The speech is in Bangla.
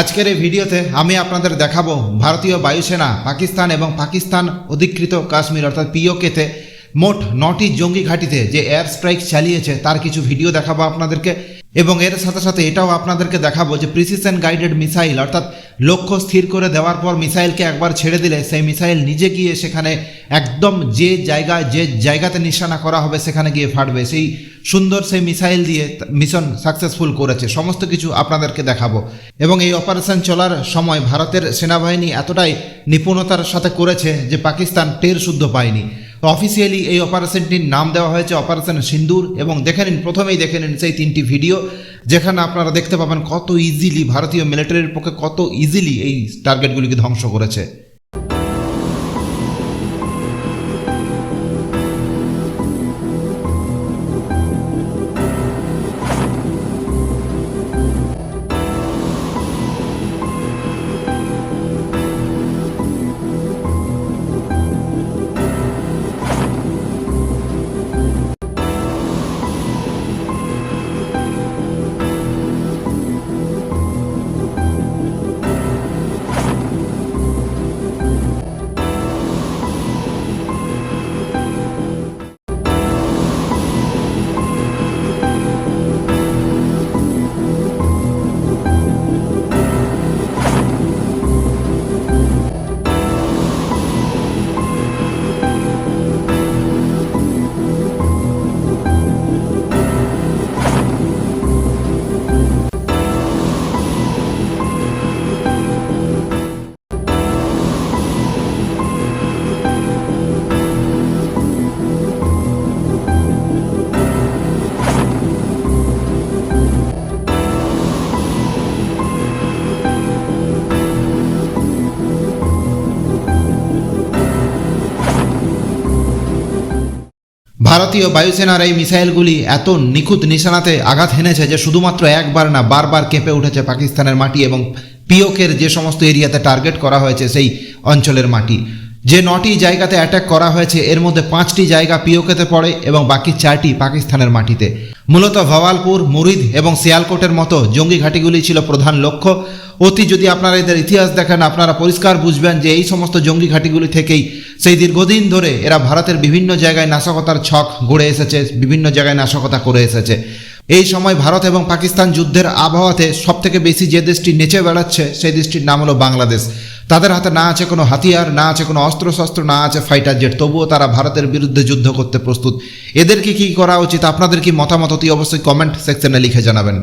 আজকের এই ভিডিওতে আমি আপনাদের দেখাবো ভারতীয় বায়ুসেনা, পাকিস্তান এবং পাকিস্তান অধিকৃত কাশ্মীর, অর্থাৎ পিওকেতে মোট নটি জঙ্গি ঘাঁটিতে যে এয়ার স্ট্রাইক চালিয়েছে, তার কিছু ভিডিও দেখাবো আপনাদেরকে। এবং এর সাথে সাথে এটাও আপনাদেরকে দেখাবো যে প্রিসিশন গাইডেড মিসাইল অর্থাৎ লক্ষ্য স্থির করে দেওয়ার পর মিসাইলকে একবার ছেড়ে দিলে, সেই মিসাইল নিজে গিয়ে সেখানে একদম যে জায়গায়, যে জায়গাতে নিশানা করা হবে, সেখানে গিয়ে ফাটবে। সেই সুন্দর সেই মিসাইল দিয়ে মিশন সাকসেসফুল করেছে। সমস্ত কিছু আপনাদেরকে দেখাবো। এবং এই অপারেশন চলার সময় ভারতের সেনাবাহিনী এতটাই নিপুণতার সাথে করেছে যে পাকিস্তান টের শুদ্ধ পায়নি। অফিসিয়ালি এই অপারেশনটির নাম দেওয়া হয়েছে অপারেশন সিন্দুর এবং দেখে নিন, প্রথমেই দেখে নিন সেই তিনটি ভিডিও যেখানে আপনারা দেখতে পাবেন কত ইজিলি ভারতীয় মিলিটারির পক্ষে কত ইজিলি এই টার্গেটগুলিকে ধ্বংস করেছে। ভারতীয় বায়ুসেনার এই মিসাইলগুলি এত নিখুঁত নিশানাতে আঘাত হেনেছে যে শুধুমাত্র একবার না, বারবার কেঁপে উঠেছে পাকিস্তানের মাটি এবং পিওকের যে সমস্ত এরিয়াতে টার্গেট করা হয়েছে সেই অঞ্চলের মাটি। যে নটি জায়গাতে অ্যাটাক করা হয়েছে, এর মধ্যে পাঁচটি জায়গা পিওকেতে পড়ে এবং বাকি চারটি পাকিস্তানের মাটিতে। মূলত ভওয়ালপুর, মুরিদ এবং শিয়ালকোটের মতো জঙ্গি ঘাঁটিগুলি ছিল প্রধান লক্ষ্য। অতি যদি আপনারা এদের ইতিহাস দেখেন, আপনারা পরিষ্কার বুঝবেন যে এই সমস্ত জঙ্গি ঘাঁটিগুলি থেকেই সেই দীর্ঘদিন ধরে এরা ভারতের বিভিন্ন জায়গায় নাশকতার ছক গড়ে এসেছে, বিভিন্ন জায়গায় নাশকতা করে এসেছে। এই সময় ভারত এবং পাকিস্তান যুদ্ধের আবহাওয়াতে সবথেকে বেশি যে দেশটি নেচে বেড়াচ্ছে, সেই দেশটির নাম হলো বাংলাদেশ। তাদের হাতে না আছে কোনো হাতিয়ার, না আছে কোনো অস্ত্রশস্ত্র, না আছে ফাইটার জেট তবুও তারা ভারতের বিরুদ্ধে যুদ্ধ করতে প্রস্তুত। এদেরকে কি করা উচিত? আপনাদের কি মতামত অতি অবশ্যই কমেন্ট সেকশনে লিখে জানাবেন।